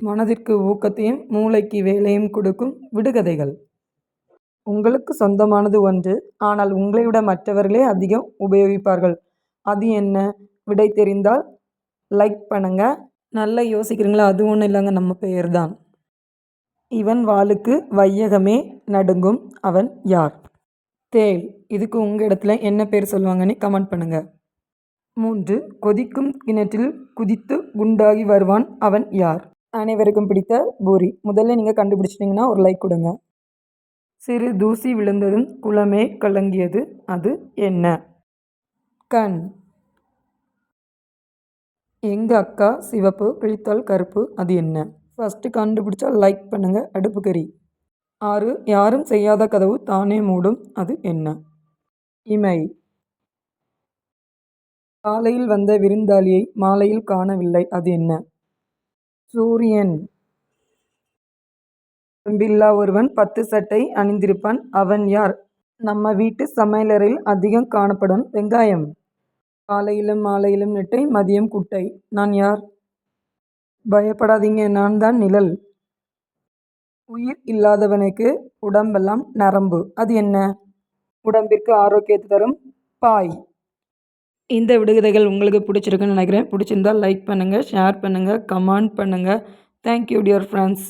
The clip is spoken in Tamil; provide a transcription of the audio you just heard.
மனதிற்கு ஊக்கத்தையும் மூளைக்கு வேலையும் கொடுக்கும் விடுகதைகள். உங்களுக்கு சொந்தமானது ஒன்று ஆனால் உங்களை விட மற்றவர்களே அதிகம் உபயோகிப்பார்கள். அது என்ன? விடை தெரிந்தால் லைக் பண்ணுங்க. நல்லா யோசிக்கிறீங்களா? அது ஒன்றும் இல்லைங்க நம்ம பெயர் தான் இவன் வாளுக்கு வையகமே நடுங்கும். அவன் யார்? தேள் இதுக்கு உங்கள் இடத்துல என்ன பேர் சொல்லுவாங்கன்னு கமெண்ட் பண்ணுங்கள் மூன்று கொதிக்கும் கிணற்றில் குதித்து குண்டாகி வருவான் அவன் யார்? அனைவருக்கும் பிடித்த பூரி. முதல்ல நீங்கள் கண்டுபிடிச்சிட்டிங்கன்னா ஒரு லைக் கொடுங்க. சிறு தூசி விழுந்ததும் குளமே கலங்கியது. அது என்ன? கண். எங்கள் அக்கா சிவப்பு கிழித்தால் கருப்பு. அது என்ன? ஃபஸ்ட்டு கண்டுபிடிச்சா லைக் பண்ணுங்கள் அடுப்பு கறி. ஆறு யாரும் செய்யாத கதவு தானே மூடும் அது என்ன? இமை. காலையில் வந்த விருந்தாளியை மாலையில் காணவில்லை அது என்ன? சூரியன். பில்லா ஒருவன் பத்து சட்டை அணிந்திருப்பான் அவன் யார்? நம்ம வீட்டு சமையலறையில் அதிகம் காணப்படும் வெங்காயம். காலையிலும் மாலையிலும் நெட்டை மதியம் குட்டை. நான் யார்? பயப்படாதீங்க நான் தான் நிழல். உயிர் இல்லாதவனுக்கு உடம்பெல்லாம் நரம்பு. அது என்ன? உடம்பிற்கு ஆரோக்கியத்தை தரும் பாய். இந்த விடுகதைகள் உங்களுக்கு பிடிச்சிருக்குன்னு நினைக்கிறேன். பிடிச்சிருந்தால் லைக் பண்ணுங்கள் ஷேர் பண்ணுங்கள் கமெண்ட் பண்ணுங்கள் தேங்க்யூ டியர் ஃப்ரெண்ட்ஸ்